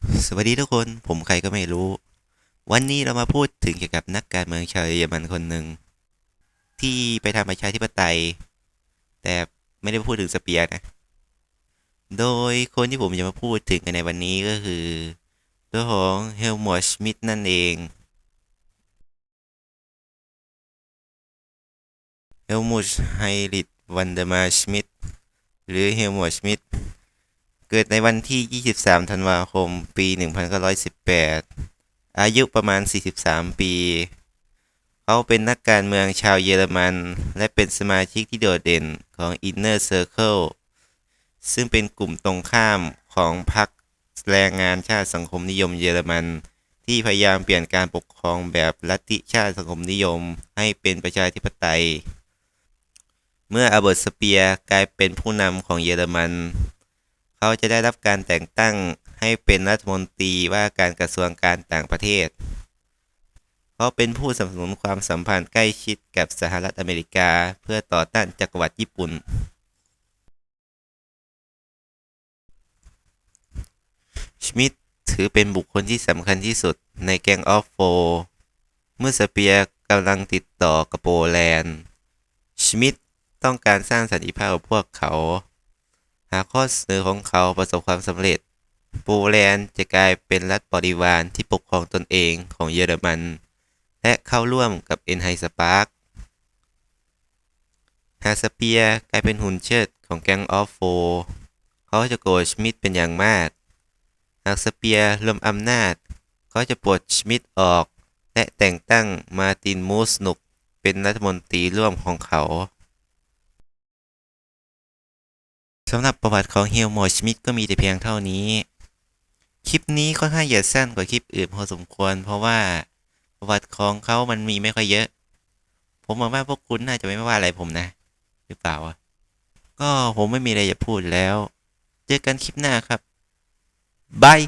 สวัสดีทุกคน ผมใครก็ไม่รู้ วันนี้เรามาพูดถึงเกี่ยวกับนักการเมืองชาวเยอรมันคนหนึ่ง ที่ไปทำประชาธิปไตย แต่ไม่ได้พูดถึงสเปียร์นะ โดยคนที่ผมจะมาพูดถึงกันในวันนี้ก็คือ ตัวของเฮลมอร์ชมิดนั่นเองเฮลมุชไฮริดวันเดอร์มาชมิดหรือเฮลมอร์ชมิด เกิดในวันที่ 23 ธันวาคม ปี 1918 อายุประมาณ 43 ปี เขาเป็นนักการเมืองชาวเยอรมัน และเป็นสมาชิกที่โดดเด่นของ Inner Circle ซึ่งเป็นกลุ่มตรงข้ามของพรรคแรงงานชาติสังคมนิยมเยอรมัน ที่พยายามเปลี่ยนการปกครองแบบลัทธิชาติสังคมนิยมให้เป็นประชาธิปไตย เมื่ออเบิร์ตสเปียร์กลายเป็นผู้นำของเยอรมัน เขาจะได้รับการแต่งตั้งให้เป็นรัฐมนตรีว่าการกระทรวงการต่างประเทศ เขาเป็นผู้สนับสนุนความสัมพันธ์ใกล้ชิดกับสหรัฐอเมริกาเพื่อต่อต้านจักรวรรดิญี่ปุ่น ชมิดถือเป็นบุคคลที่สำคัญที่สุดในแกงออฟโฟเมื่อสเปียร์กำลังติดต่อกับโปแลนด์ ชมิดต้องการสร้างสันติภาพกับพวกเขา หากข้อเสนอของเขาประสบความสำเร็จ โปแลนด์จะกลายเป็นรัฐบริวารที่ปกครองตนเองของเยอรมัน และเข้าร่วมกับเอ็นไฮสปาร์กหาสเปียกลายเป็นหุ่นเชิดของแก๊งออฟโฟเขาจะโกรธชมิดเป็นอย่างมาก หากสเปียร์รวมอำนาจ เขาจะปลดชมิดออก และแต่งตั้งมาร์ตินมูสนุกเป็นรัฐมนตรีร่วมของเขา สำหรับประวัติของเฮลมอร์ชมิดก็มีแต่เพียงเท่านี้ คลิปนี้ค่อนข้างจะสั้นกว่าคลิปอื่นพอสมควร เพราะว่าประวัติของเขามันมีไม่ค่อยเยอะ ผมหวังว่าพวกคุณน่าจะไม่ว่าอะไรผมนะ หรือเปล่าก็ผมไม่มีอะไรจะพูดแล้ว เจอกันคลิปหน้าครับบาย